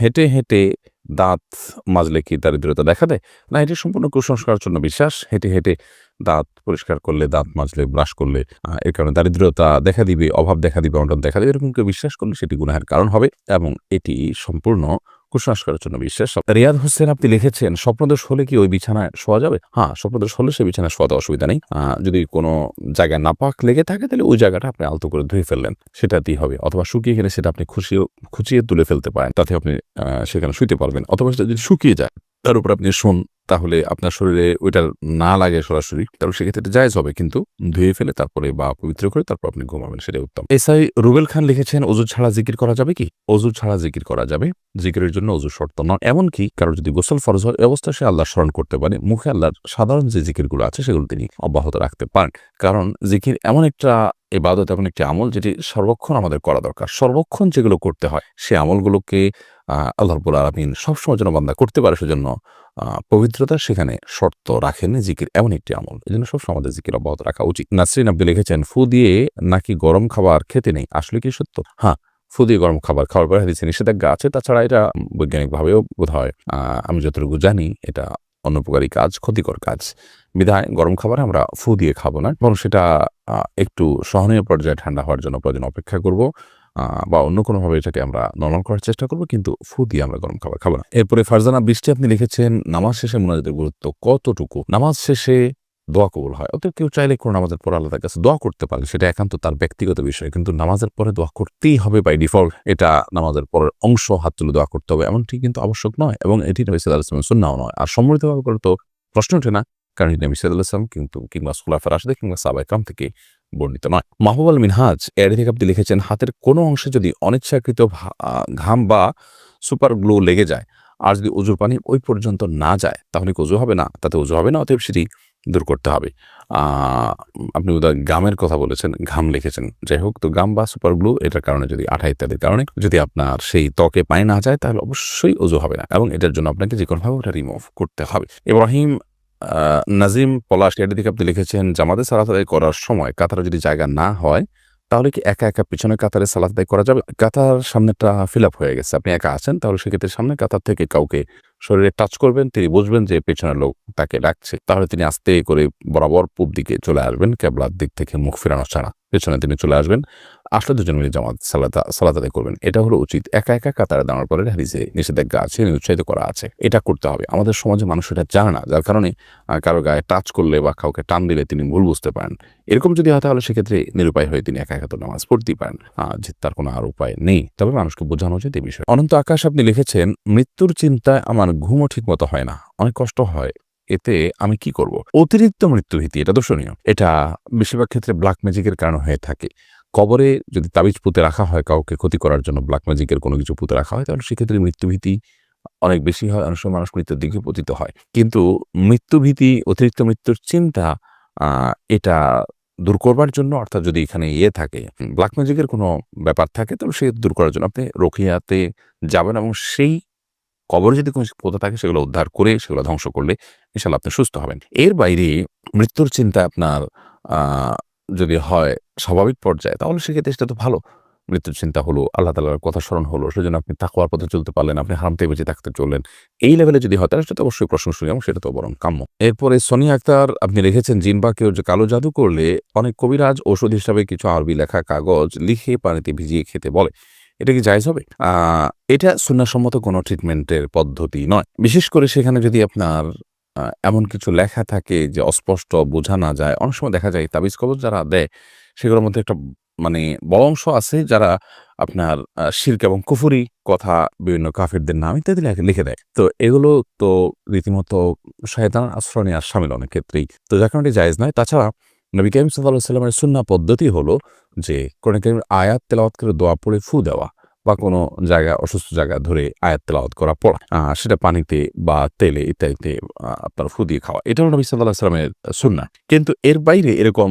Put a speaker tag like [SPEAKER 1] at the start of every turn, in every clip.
[SPEAKER 1] হেঁটে হেঁটে দাঁত মাজলে কি দারিদ্রতা দেখা দেয়? না, এটি সম্পূর্ণ কুসংস্কার জন্য বিশ্বাস। হেঁটে হেঁটে দাঁত পরিষ্কার করলে, দাঁত মাজলে, ব্রাশ করলে এর কারণে দারিদ্রতা দেখা দিবে, অভাব দেখা দিবে, অন্টন দেখা দিবে, এরকম কেউ বিশ্বাস করলে সেটি গুনাহের কারণ হবে এবং এটি সম্পূর্ণ কুসংস্কারের জন্য বিশ্বাস রিয়াদ হোসেন আপনি লিখেছেন, স্বপ্নদোষ হলে কি ওই বিছানায় শোয়া যাবে? হ্যাঁ স্বপ্নদোষ হলে সে বিছানায় শোয়াতে অসুবিধা নেই। যদি কোনো জায়গায় নাপাক লেগে থাকে, তাহলে ওই জায়গাটা আপনি আলতো করে ধুয়ে ফেললেন সেটা দিয়ে হবে। অথবা শুকিয়ে গেলে সেটা আপনি খুশিয়ে খুচিয়ে তুলে ফেলতে পারেন, তাতে আপনি সেখানে শুইতে পারবেন। অথবা সেটা যদি শুকিয়ে যায় তার উপর আপনি শোন, তাহলে আপনার শরীরে ওইটা না লাগে সরাসরি, তাহলে সেক্ষেত্রে এটা জায়েজ হবে। কিন্তু ধুয়ে ফেলে তারপরে বা পবিত্র করে তারপর আপনি ঘুমাবেন, সেটাই উত্তম। এসআই রুবেল খান লিখেছেন অজু ছাড়া জিকির করা যাবে কি? অজু ছাড়া জিকির করা যাবে। জিকিরের জন্য অজু শর্ত নয়। এমনকি কারও যদি গোসল ফরজ হয় এই অবস্থায় সে আল্লাহ স্মরণ করতে পারে। মুখে আল্লাহর সাধারণ যে জিকিরগুলো আছে, সেগুলো তিনি অব্যাহত রাখতে পারেন। কারণ জিকির এমন একটা এবাদত এমন একটি আমল যেটি সর্বক্ষণ আমাদের করা দরকার। সর্বক্ষণ যেগুলো করতে হয়, সে আমলগুলোকে আহ আল্লাহ রবুল আলমিন সবসময় যেন বান্দা করতে পারে সেজন্য পবিত্রতা সেখানে শর্ত রাখেন জিকির এমন একটি আমল। এই জন্য সবসময় আমাদের জিকির অব্যাহত রাখা উচিত। নাসরিন আব্দুল লিখেছেন, ফু দিয়ে নাকি গরম খাবার খেতে নেই? আসলে কি সত্য? হ্যাঁ ফু দিয়ে গরম খাবার খাওয়ার পরে হাদিসে নিষেধাজ্ঞা আছে। তাছাড়া এটা বৈজ্ঞানিকভাবেও বোধ হয় আমি যতটুকু জানি এটা অনুপকারী কাজ, ক্ষতিকর কাজ। বিধায় গরম খাবার আমরা ফু দিয়ে খাব না বরং সেটা একটু সহনীয় পর্যায়ে ঠান্ডা হওয়ার জন্য প্রয়োজন অপেক্ষা করব বা অন্য কোনোভাবে এটাকে আমরা নর্মাল করার চেষ্টা করব, কিন্তু ফু দিয়ে আমরা গরম খাবার খাব না। এরপরে ফারজানা বৃষ্টি আপনি লিখেছেন, নামাজ শেষে মোনাজাতের গুরুত্ব কতটুকু? নামাজ শেষে দোয়া কবুল হয়। অতএব কেউ চাইলে কোনো নামাজের পর আল্লাহ তার কাছে দোয়া করতে পারে, সেটা একান্ত তার ব্যক্তিগত বিষয়। কিন্তু নামাজের পরে দোয়া করতেই হবে বাই ডিফল্ট এটা নামাজের পরের অংশ, হাত তুলে দোয়া করতে হবে। এমনটি কিন্তু আবশ্যক নয় এবং এটি নবী সাল্লাহ আসলামের সুন্নাও নয়। আর সম্মিলিতভাবে করে তো প্রশ্ন ওঠে না, কারণ এটি নবী আসলাম কিন্তু কিংবা সুলাফার আসলে কিংবা সাবাইকাম থেকে বর্ণিত নয়। মাহবুব আল মিনহাজ এর আপনি লিখেছেন, হাতের কোনো অংশে যদি অনিচ্ছাকৃত ঘাম বা সুপার গ্লো লেগে যায়, আর যদি উজুর পানি ওই পর্যন্ত না যায়, তাহলে উজু হবে না? তাতে উজু হবে না, অতএব সেটি দূর করতে হবে। আপনি বোধহয় গামের কথা বলেছেন, ঘাম লিখেছেন। যাই হোক, তো গাম বা সুপার গ্লু এটার কারণে যদি আঠা ইত্যাদির কারণে যদি আপনার সেই ত্বকে পানি না যায়, তাহলে অবশ্যই ওজু হবে না এবং এটার জন্য আপনাকে যে কোনোভাবে ওটা রিমুভ করতে হবে। ইব্রাহিম নাজিম পলাশ এটা দিকে আপনি লিখেছেন, জামাতে সালাত করার সময় কাতারা যদি জায়গা না হয় তাহলে কি একা একা পিছনে কাতারে সালাত আদায় করা যাবে? কাতার সামনেটা ফিল আপ হয়ে গেছে। আপনি একা আছেন, তাহলে সেক্ষেত্রে সামনে কাতার থেকে কাউকে শরীরে টাচ করবেন, তিনি বুঝবেন যে পেছনের লোক তাকে ডাকছে। তাহলে তিনি আস্তে করে বরাবর পূব দিকে চলে আসবেন, কেবলার দিক থেকে মুখ ফেরানো ছাড়া। পেছনে তিনি চলে আসবেন। আসলে দুজন মিলে জামাত সালাত সালাত আদায় করবেন। এটা হলো উচিত। একা একা কাতারে দাঁড়ানোর পরে হাদিসে নিষেধাজ্ঞা আছে উৎসাহিত করা আছে। এটা করতে হবে। আমাদের সমাজে মানুষ এটা জানে না। যার কারণে কারও গায়ে টাচ করলে বা কাউকে টান দিলে তিনি ভুল বুঝতে পারেন। এরকম যদি হয় তাহলে সেক্ষেত্রে নিরুপায় হয়ে তিনি একা একা তো নামাজ পড়তেই পারেন। যে তার কোনো আর উপায় নেই। তবে মানুষকে বোঝানো উচিত এই বিষয়ে। অনন্ত আকাশ আপনি লিখেছেন, মৃত্যুর চিন্তায় আমার ঘুমও ঠিক মতো হয় না। অনেক কষ্ট হয়। এতে আমি কি করব? অতিরিক্ত মৃত্যুভীতি এটা দর্শনীয় এটা বেশিরভাগ ক্ষেত্রে ব্ল্যাক ম্যাজিকের কারণে হয়ে থাকে। কবরে যদি তাবিজ পুঁতে রাখা হয় কাউকে ক্ষতি করার জন্য ব্ল্যাক ম্যাজিকের কোনো কিছু পুঁতে রাখা হয়, তাহলে সেক্ষেত্রে মৃত্যুভীতি অনেক বেশি হয়, অনেক সময় মানুষ মৃত্যুর দিকে পতিত হয়। কিন্তু মৃত্যুভীতি অতিরিক্ত মৃত্যুর চিন্তা এটা দূর করবার জন্য, অর্থাৎ যদি এখানে ইয়ে থাকে ব্ল্যাক ম্যাজিকের কোনো ব্যাপার থাকে, তাহলে সে দূর করার জন্য আপনি রখিয়াতে যাবেন এবং সেই কবরে যদি কোনো পোতা থাকে, সেগুলো উদ্ধার করে, সেগুলো ধ্বংস করলে ইনশাল্লাহ আপনি সুস্থ হবেন। এর বাইরে মৃত্যুর চিন্তা আপনার যদি হয় স্বাভাবিক পর্যায়ে, তাহলে সেক্ষেত্রে সেটা তো ভালো। মৃত্যুর চিন্তা হলো, আল্লাহ তালার কথা স্মরণ হলো, সেজন্য আপনি তাকওয়ার পথে চলতে পারলেন, আপনি হারাম থেকে বেঁচে থাকতে চললেন। এই লেভেলে যদি হয়, তাহলে সেটা তো অবশ্যই প্রশংসনীয় এবং সেটা তো বরং কাম্য। এরপরে সোনিয়া আক্তার, আপনি রেখেছেন জিন বা কেউ যে কালো জাদু করলে অনেক কবিরাজ ওষুধ হিসাবে কিছু আরবি লেখা কাগজ লিখে পানিতে ভিজিয়ে খেতে বলে। এটা কি জায়জ হবে? এটা সুন্নাসম্মত কোনো ট্রিটমেন্টের পদ্ধতি নয়। বিশেষ করে সেখানে যদি আপনার এমন কিছু লেখা থাকে যে অস্পষ্ট, বোঝা না যায়, অনেক সময় দেখা যায় তাবিজ কবজ যারা দেয়, সেগুলোর মধ্যে একটা মানে বড় অংশ আছে যারা আপনার শির্ক এবং কুফুরি কথা বিভিন্ন কাফেরদের নাম ইত্যাদি লেখে- দেয়। তো এগুলো তো রীতিমতো শয়তান আশ্রয় নেওয়ার সামিল অনেক ক্ষেত্রেই। তো কারণে জায়েজ নয়। তাছাড়া নবী করিম সাল্লাহ সাল্লামের সুন্না পদ্ধতি হলো যে কোরআন কারিমের আয়াত তেলাওয়াত করে দোয়া পড়ে ফু দেওয়া বা কোনো জায়গা অসুস্থ জায়গা ধরে আয়াত তেলাওয়াত করা পড়া সেটা পানিতে বা তেলে ইত্যাদিতে আপনার ফু দিয়ে খাওয়া। এটা হলো নবী সাল্লাহ সাল্লামের সুন্না কিন্তু এর বাইরে এরকম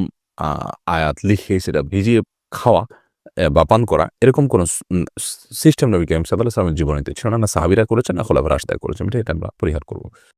[SPEAKER 1] আয়াত লিখে সেটা ভিজিয়ে খাওয়া বা পান করা, এরকম কোনো সিস্টেম নবী করিম সাল্লাহ সাল্লামের জীবনীতে ছিল না। সাহাবিরা করেছেন, না খোলাফার আশদায় করেছেন। এটা আমরা পরিহার করব।